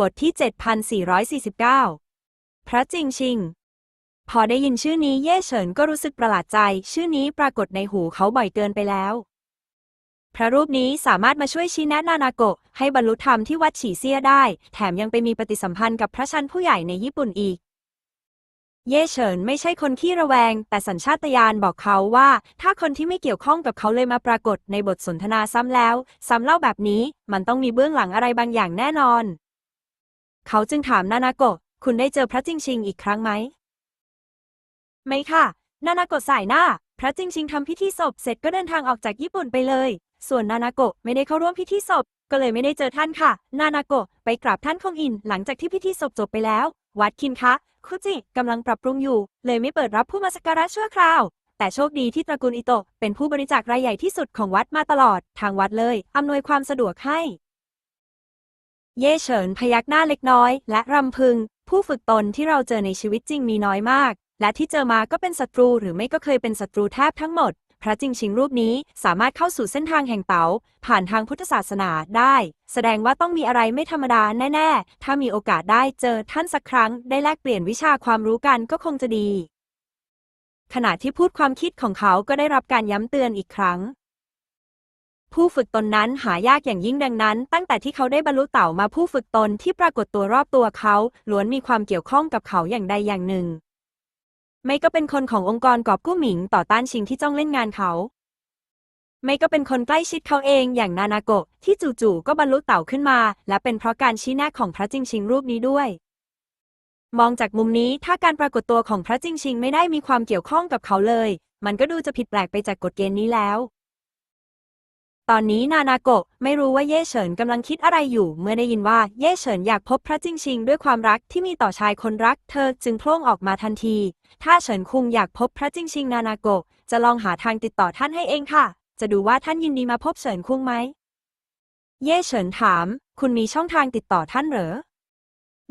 บทที่ 7449 พระจิงชิง พอได้ยินชื่อนี้เย่เฉินก็รู้สึกประหลาดใจ ชื่อนี้ปรากฏในหูเขาบ่อยเกินไปแล้ว พระรูปนี้สามารถมาช่วยชี้แนะนานาโกะให้บรรลุธรรมที่วัดฉีเซียได้ แถมยังไปมีปฏิสัมพันธ์กับพระชันผู้ใหญ่ในญี่ปุ่นอีก เย่เฉินไม่ใช่คนขี้ระแวง แต่สัญชาตญาณบอกเขาว่า ถ้าคนที่ไม่เกี่ยวข้องกับเขาเลยมาปรากฏในบทสนทนาซ้ำแล้ว ซ้ำเล่าแบบนี้ มันต้องมีเบื้องหลังอะไรบางอย่างแน่นอน เขาจึงถามนานาโกะคุณได้เจอพระจิงชิงอีกครั้งไหม ไม่ค่ะ นานาโกะสายหน้า พระจิงชิงทำพิธีศพเสร็จก็เดินทางออกจากญี่ปุ่นไปเลย ส่วนนานาโกะไม่ได้เข้าร่วมพิธีศพ ก็เลยไม่ได้เจอท่านค่ะ นานาโกะไปกราบท่านคงอิน หลังจากที่พิธีศพจบไปแล้ว วัดคินคะคุจิกำลังปรับปรุงอยู่ เลยไม่เปิดรับผู้มาสักการะชั่วคราว แต่โชคดีที่ตระกูลอิโตะเป็นผู้บริจาครายใหญ่ที่สุดของวัดมาตลอด ทางวัดเลยอำนวยความสะดวกให้ เย่เฉินพยักหน้าเล็กน้อย และรำพึง ผู้ฝึกตนที่เราเจอในชีวิตจริงมีน้อยมาก และที่เจอมาก็เป็นศัตรูหรือไม่ก็เคยเป็นศัตรูแทบทั้งหมด พระจิงชิงรูปนี้สามารถเข้าสู่เส้นทางแห่งเต๋าผ่านทางพุทธศาสนาได้ แสดงว่าต้องมีอะไรไม่ธรรมดาแน่ ๆ ถ้ามีโอกาสได้เจอท่านสักครั้ง ได้แลกเปลี่ยนวิชาความรู้กันก็คงจะดี ขณะที่พูดความคิดของเขาก็ได้รับการย้ำเตือนอีกครั้ง ผู้ฝึกตนนั้นหายากอย่างยิ่งดังนั้น ตั้งแต่ที่เขาได้บรรลุเต่ามาผู้ฝึกตนที่ปรากฏตัวรอบตัวเขาล้วนมีความเกี่ยวข้องกับเขาอย่างใดอย่างหนึ่ง ไม่ก็เป็นคนขององค์กรกอบกู้หมิงต่อต้านชิงที่จ้องเล่นงานเขา ไม่ก็เป็นคนใกล้ชิดเขาเองอย่างนานาโกะที่จู่ๆก็บรรลุเต่าขึ้นมา และเป็นเพราะการชี้แนะของพระจิงชิงรูปนี้ด้วยมองจากมุมนี้ถ้าการปรากฏตัวของพระจิงชิงไม่ได้มีความเกี่ยวข้องกับเขาเลย มันก็ดูจะผิดแปลกไปจากกฎเกณฑ์นี้แล้ว ตอนนี้นานาโกะไม่รู้ว่าเย่เฉินกำลังคิดอะไรอยู่ เมื่อได้ยินว่าเย่เฉินอยากพบพระจิงชิงด้วยความรักที่มีต่อชายคนรัก เธอจึงโพล่งออกมาทันที ถ้าเฉินคุงอยากพบพระจิงชิงนานาโกะจะลองหาทางติดต่อท่านให้เองค่ะ จะดูว่าท่านยินดีมาพบเฉินคุงไหม เย่เฉินถาม คุณมีช่องทางติดต่อท่านเหรอ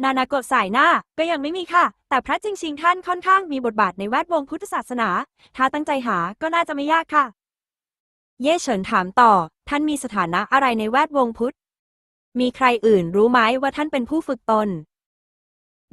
นานาโกะสายหน้าก็ยังไม่มีค่ะ แต่พระจิงชิงท่านค่อนข้างมีบทบาทในแวดวงพุทธศาสนา ถ้าตั้งใจหาก็น่าจะไม่ยากค่ะ เย่เฉินถามต่อ ท่านมีสถานะอะไรในแวดวงพุทธ มีใครอื่นรู้ไหมว่าท่านเป็นผู้ฝึกตน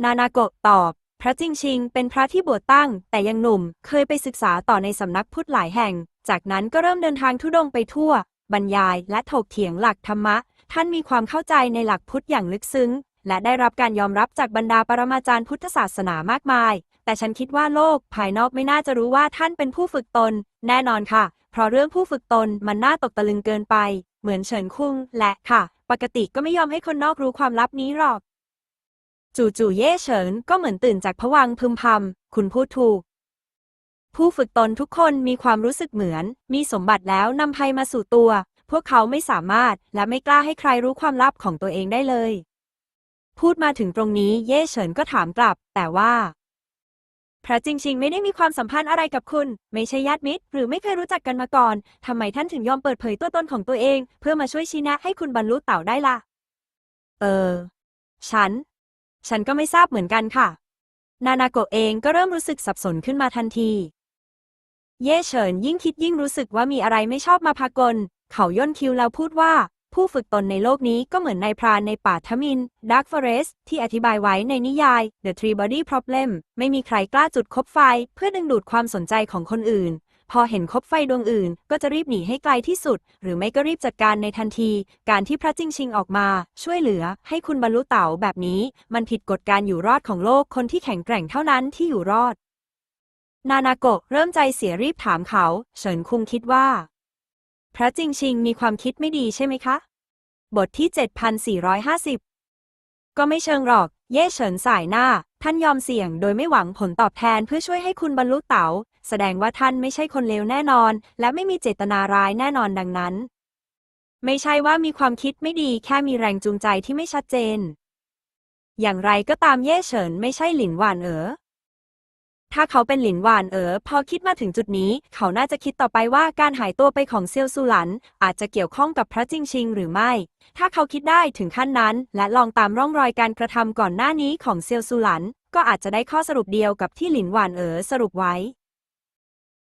นานาโกะตอบ พระจิงชิงเป็นพระที่บวชตั้ง แต่ยังหนุ่ม เคยไปศึกษาต่อในสำนักพุทธหลายแห่ง จากนั้นก็เริ่มเดินทางทุดงไปทั่ว บรรยายและถกเถียงหลักธรรมะ ท่านมีความเข้าใจในหลักพุทธอย่างลึกซึ้ง และได้รับการยอมรับจากบรรดาปรมาจารย์พุทธศาสนามากมาย แต่ฉันคิดว่าโลกภายนอกไม่น่าจะรู้ว่าท่านเป็นผู้ฝึกตน แน่นอนค่ะ เพราะเรื่องผู้ฝึกตนมันน่าตกตะลึงเกินไป เหมือนเฉินคุงและค่ะ ปกติก็ไม่ยอมให้คนนอกรู้ความลับนี้หรอก จู่ๆเย่เฉินก็เหมือนตื่นจากผวังพึมพำคุณพูดถูก ผู้ฝึกตนทุกคนมีความรู้สึกเหมือน มีสมบัติแล้วนำภัยมาสู่ตัว พวกเขาไม่สามารถและไม่กล้าให้ใครรู้ความลับของตัวเองได้เลย พูดมาถึงตรงนี้เย่เฉินก็ถามกลับ แต่ว่า พระจิงชิงไม่ได้มีความสัมพันธ์อะไรกับคุณ ไม่ใช่ญาติมิตร หรือไม่เคยรู้จักกันมาก่อน ทำไมท่านถึงยอมเปิดเผยตัวตนของตัวเอง เพื่อมาช่วยชี้แนะให้คุณบรรลุเต่าได้ล่ะ เออ ฉัน ฉันก็ไม่ทราบเหมือนกันค่ะ นานาโกเองก็เริ่มรู้สึกสับสนขึ้นมาทันที เย่เฉินยิ่งคิดยิ่งรู้สึกว่ามีอะไรไม่ชอบมาพากล เขาย่นคิ้วแล้วพูดว่า ผู้ฝึกตนในโลกนี้ก็เหมือนนายพรานในป่าทมิน Dark Forest ที่อธิบายไว้ในนิยาย The Three Body Problem ไม่มีใครกล้าจุดคบไฟ เพื่อดึงดูดความสนใจของคนอื่น พอเห็นคบไฟดวงอื่น ก็จะรีบหนีให้ไกลที่สุด หรือไม่ก็รีบจัดการในทันที การที่พระจิงชิงออกมา ช่วยเหลือ ให้คุณบรรลุเต๋าแบบนี้ มันผิดกฎการอยู่รอดของโลกคนที่แข็งแกร่งเท่านั้นที่อยู่รอด นานาโกะเริ่มใจเสียรีบถามเขา เฉินคุงคิดว่า พระจิงชิงมีความคิดไม่ดีใช่ไหมคะ บทที่ 7450 ก็ไม่เชิงหรอก เย่เฉินสายหน้า ท่านยอมเสี่ยงโดยไม่หวังผลตอบแทนเพื่อช่วยให้คุณบรรลุเต๋า แสดงว่าท่านไม่ใช่คนเลวแน่นอน และไม่มีเจตนาร้ายแน่นอนดังนั้น ไม่ใช่ว่ามีความคิดไม่ดีแค่มีแรงจูงใจที่ไม่ชัดเจน อย่างไรก็ตามเย่เฉินไม่ใช่หลินหวานเอ๋อ ถ้าเขาเป็นหลินหวานเอ๋อพอคิดมาถึงจุดนี้ เขาน่าจะคิดต่อไปว่าการหายตัวไปของเซียวซูหลัน อาจจะเกี่ยวข้องกับพระจิงชิงหรือไม่ ถ้าเขาคิดได้ถึงขั้นนั้น และลองตามร่องรอยการกระทำก่อนหน้านี้ของเซียวซูหลัน ก็อาจจะได้ข้อสรุปเดียวกับที่หลินหวานเอ๋อสรุปไว้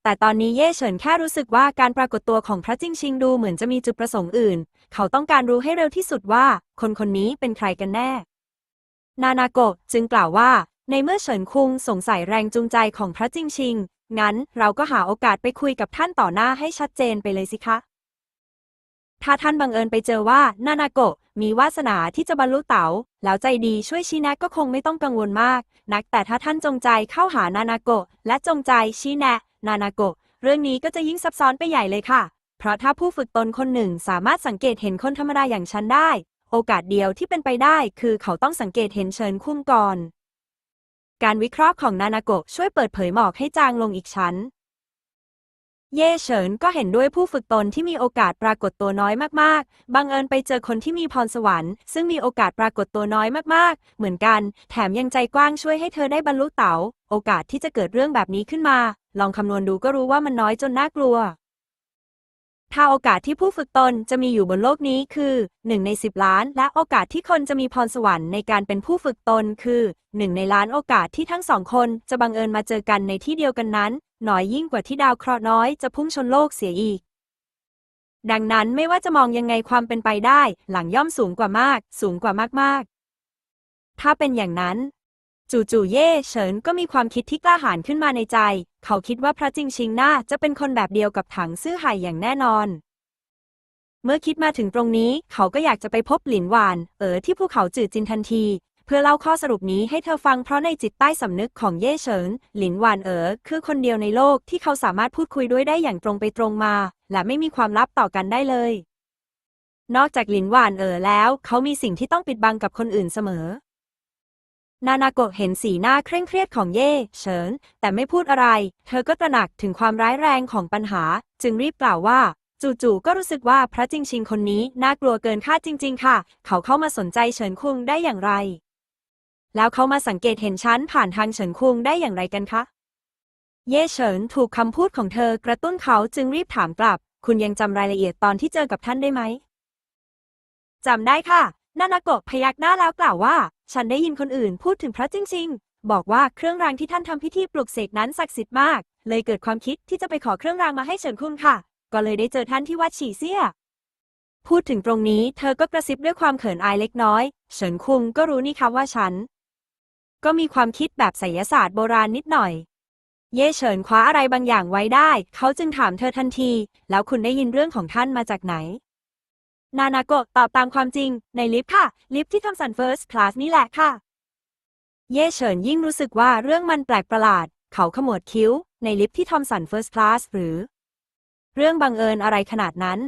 แต่ตอนนี้เย่เฉินแค่รู้สึกว่าการปรากฏตัวของพระจิงชิงดูเหมือนจะมีจุดประสงค์อื่น เขาต้องการรู้ให้เร็วที่สุดว่า คนคนนี้เป็นใครกันแน่ นานาโกะจึงกล่าวว่า ในเมื่อเฉินคุงสงสัยแรงจูงใจของพระจิงชิง งั้นเราก็หาโอกาสไปคุยกับท่านต่อหน้าให้ชัดเจนไปเลยสิคะ ถ้าท่านบังเอิญไปเจอว่านานาโกะมีวาสนาที่จะบรรลุเต๋า แล้วใจดีช่วยชี้แนะก็คงไม่ต้องกังวลมาก นักแต่ถ้าท่านจงใจเข้าหานานาโกะและจงใจชี้แนะ นานาโกะเรื่องนี้ก็จะยิ่งซับซ้อนไปใหญ่เลยค่ะ เพราะถ้าผู้ฝึกตนคนหนึ่งสามารถสังเกตเห็นคนธรรมดาอย่างฉันได้ โอกาสเดียวที่เป็นไปได้ คือเขาต้องสังเกตเห็นเชิญคุ้มก่อน การวิเคราะห์ของนานาโกะช่วยเปิดเผยหมอกให้จางลงอีกชั้น เย่เฉินก็เห็นด้วยผู้ฝึกตนที่มีโอกาสปรากฏตัวน้อยมากๆ บังเอิญไปเจอคนที่มีพรสวรรค์ซึ่งมีโอกาสปรากฏตัวน้อยมากๆ เหมือนกัน แถมยังใจกว้างช่วยให้เธอได้บรรลุเต๋า โอกาสที่จะเกิดเรื่องแบบนี้ขึ้นมา ลองคำนวณดูก็รู้ว่ามันน้อยจนน่ากลัว ถ้าโอกาสที่ผู้ฝึกตนจะมีอยู่บนโลกนี้คือ 1 ใน 10 ล้าน และโอกาสที่คนจะมีพรสวรรค์ในการเป็นผู้ฝึกตนคือ 1 ในล้านโอกาสที่ทั้งสองคนจะบังเอิญมาเจอกันในที่เดียวกันนั้น น้อยยิ่งกว่าที่ดาวเคราะห์น้อยจะพุ่งชนโลกเสียอีก ดังนั้นไม่ว่าจะมองยังไงความเป็นไปได้ หลังย่อมสูงกว่ามาก สูงกว่ามากๆ ถ้าเป็นอย่างนั้น จู่ๆเย่เฉินก็มีความคิดที่กล้าหาญขึ้นมาในใจ เขาคิดว่าพระจิงชิงน่าจะเป็นคนแบบเดียวกับถังซื่อไห่อย่างแน่นอน เมื่อคิดมาถึงตรงนี้ เขาก็อยากจะไปพบหลินหวาน เอ๋อที่ภูเขาจืดจินทันที เพื่อเล่าข้อสรุปนี้ให้เธอฟังเพราะในจิตใต้สำนึกของเย่เฉินหลินหวานเอ๋อคือคนเดียวในโลกที่เขาสามารถพูดคุยด้วยได้อย่างตรงไปตรงมา และไม่มีความลับต่อกันได้เลย นอกจากหลินหวานเอ๋อแล้ว เขามีสิ่งที่ต้องปิดบังกับคนอื่นเสมอ นานาโกะเห็นสีหน้าเคร่งเครียดของเย่เฉิน แต่ไม่พูดอะไร เธอก็ตระหนักถึงความร้ายแรงของปัญหา จึงรีบกล่าวว่า จู่ๆก็รู้สึกว่าพระจิงชิงคนนี้น่ากลัวเกินคาดจริง ๆ ค่ะ เขาเข้ามาสนใจเฉินคุงได้อย่างไร แล้วเขามาสังเกตเห็นฉันผ่านทางเฉินคุงได้อย่างไรกันคะ เย่เฉินถูกคำพูดของเธอกระตุ้นเขาจึงรีบถามกลับ คุณยังจำรายละเอียดตอนที่เจอกับท่านได้ไหมจำได้ค่ะ นานาโกะพยักหน้าแล้วกล่าวว่า ฉันได้ยินคนอื่นพูดถึงพระจริง ๆ บอกว่าเครื่องรางที่ท่านทำพิธีปลุกเสกนั้นศักดิ์สิทธิ์มาก เลยเกิดความคิดที่จะไปขอเครื่องรางมาให้เฉินคุงค่ะ ก็เลยได้เจอท่านที่วัดฉีเซี่ย พูดถึงตรงนี้เธอก็กระซิบด้วยความเขินอายเล็กน้อย เฉินคุงก็รู้นี่ค่ะว่าฉัน ก็มีความคิดแบบไสยศาสตร์โบราณนิดหน่อย เย่เฉินคว้าอะไรบางอย่างไว้ได้ เขาจึงถามเธอทันที แล้วคุณได้ยินเรื่องของท่านมาจากไหน นานาโกะตอบตามความจริง ในลิฟต์ค่ะ ลิฟต์ที่ทำสันเฟิร์สคลาสนี่แหละค่ะ เย่เฉินยิ่งรู้สึกว่าเรื่องมันแปลกประหลาด เขาขมวดคิ้ว ในลิฟต์ที่ทอมสันเฟิร์สคลาสหรือ เรื่องบังเอิญอะไรขนาดนั้น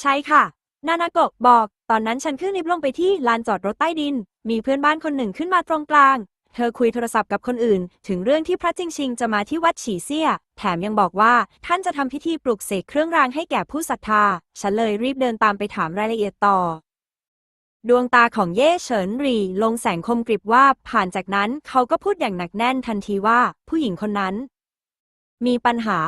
ใช่ค่ะ นานาโกะบอก ตอนนั้นฉันขึ้นลิฟต์ลงไปที่ลานจอดรถใต้ดิน มีเพื่อนบ้านคนหนึ่งขึ้นมาตรงกลาง เธอคุยโทรศัพท์กับคนอื่น ถึงเรื่องที่พระจิงชิงจะมาที่วัดฉีเซี่ย แถมยังบอกว่าท่านจะทำพิธีปลุกเสกเครื่องรางให้แก่ผู้ศรัทธา ฉันเลยรีบเดินตามไปถามรายละเอียดต่อ ดวงตาของเย่เฉินหรีลงแสงคมกริบว่าผ่านจากนั้นเขาก็พูดอย่างหนักแน่นทันทีว่า ผู้หญิงคนนั้น มีปัญหา